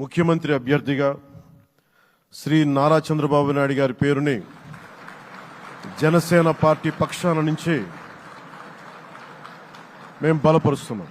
ముఖ్యమంత్రి అభ్యర్థిగా శ్రీ నారా చంద్రబాబు నాయుడు గారి పేరుని జనసేన పార్టీ పక్షాన నుంచి మేము బలపరుస్తున్నాం.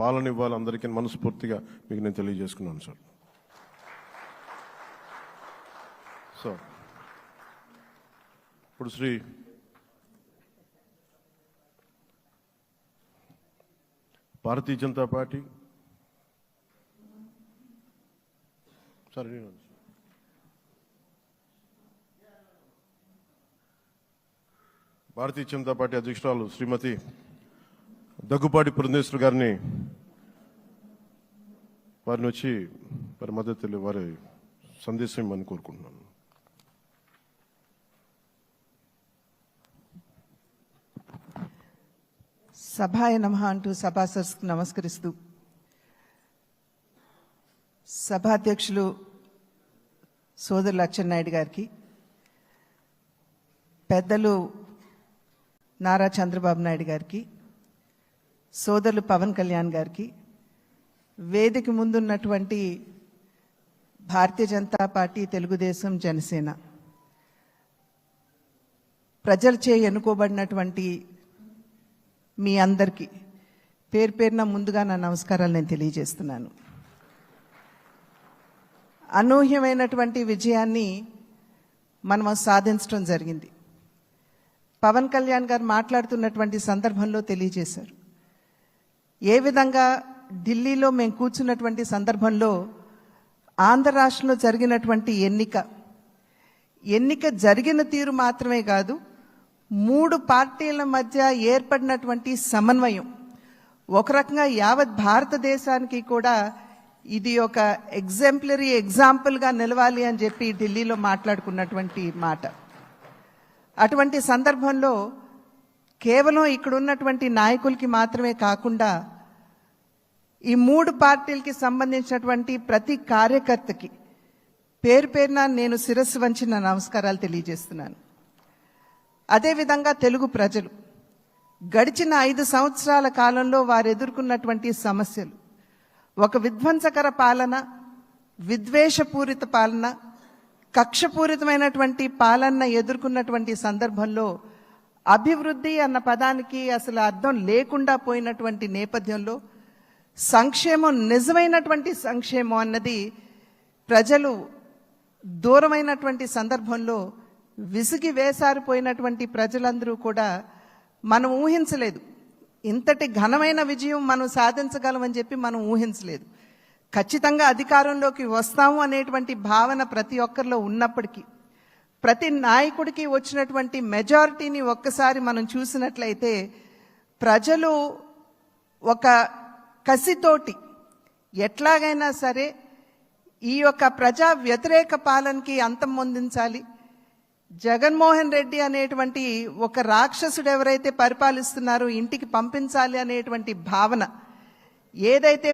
పాలన ఇవ్వాలి అందరికీ మనస్ఫూర్తిగా మీకు నేను తెలియజేసుకున్నాను సార్. సో ఇప్పుడు శ్రీ భారతీయ జనతా పార్టీ. సరే భారతీయ జనతా పార్టీ అధ్యక్షురాలు శ్రీమతి దగ్గుపాటి పురంధేశ్వర్ గారిని వారిని వచ్చి వారి మద్దతు వారి సందేశం ఇవ్వమని కోరుకుంటున్నాను. సభాయ నమ అంటూ సభాసర్స్కు నమస్కరిస్తూ సభాధ్యక్షులు సోదరులు అచ్చెన్నాయుడు గారికి పెద్దలు నారా చంద్రబాబు నాయుడు గారికి సోదరులు పవన్ కళ్యాణ్ గారికి వేదిక ముందున్నటువంటి భారతీయ జనతా పార్టీ తెలుగుదేశం జనసేన. ప్రజలచే ఎన్నుకోబడినటువంటి మీ అందరికీ పేరు పేరున ముందుగా నా నమస్కారాలు నేను తెలియజేస్తున్నాను. అనూహ్యమైనటువంటి విజయాన్ని మనం సాధించడం జరిగింది. పవన్ కళ్యాణ్ గారు మాట్లాడుతున్నటువంటి సందర్భంలో తెలియజేశారు. ఏ విధంగా ఢిల్లీలో మేము కూర్చున్నటువంటి సందర్భంలో ఆంధ్ర రాష్ట్రంలో జరిగినటువంటి ఎన్నిక. ఎన్నిక జరిగిన తీరు మాత్రమే కాదు మూడు పార్టీల మధ్య ఏర్పడినటువంటి సమన్వయం. ఒక రకంగా యావత్ భారతదేశానికి కూడా ఇది ఒక ఎగ్జాంపులరీ ఎగ్జాంపుల్గా నిలవాలి అని చెప్పి ఢిల్లీలో మాట్లాడుకున్నటువంటి మాట. అటువంటి సందర్భంలో కేవలం ఇక్కడ ఉన్నటువంటి నాయకులకి మాత్రమే కాకుండా ఈ మూడు పార్టీలకి సంబంధించినటువంటి ప్రతి కార్యకర్తకి పేరు పేరున నేను శిరస్సు వంచి నా నమస్కారాలు తెలియజేస్తున్నాను. అదేవిధంగా తెలుగు ప్రజలు గడిచిన ఐదు సంవత్సరాల కాలంలో వారు ఎదుర్కొన్నటువంటి సమస్యలు ఒక విధ్వంసకర పాలన విద్వేషపూరిత పాలన కక్షపూరితమైనటువంటి పాలన ఎదుర్కొన్నటువంటి సందర్భంలో అభివృద్ధి అన్న పదానికి అసలు అర్థం లేకుండా పోయినటువంటి నేపథ్యంలో సంక్షేమం నిజమైనటువంటి సంక్షేమం అన్నది ప్రజలు దూరమైనటువంటి సందర్భంలో విసిగి వేసారిపోయినటువంటి ప్రజలందరూ కూడా మనం ఊహించలేదు. ఇంతటి ఘనమైన విజయం మనం సాధించగలమని చెప్పి మనం ఊహించలేదు. ఖచ్చితంగా అధికారంలోకి వస్తాము అనేటువంటి భావన ప్రతి ఒక్కరిలో ఉన్నప్పటికీ ప్రతి నాయకుడికి వచ్చినటువంటి మెజారిటీని ఒక్కసారి మనం చూసినట్లయితే ప్రజలు ఒక కసితోటి ఎట్లాగైనా సరే ఈ యొక్క ప్రజా వ్యతిరేక పాలనకి అంతం పొందించాలి. జగన్మోహన్ రెడ్డి అనేటువంటి ఒక రాక్షసుడు ఎవరైతే పరిపాలిస్తున్నారో ఇంటికి పంపించాలి అనేటువంటి భావన ఏదైతే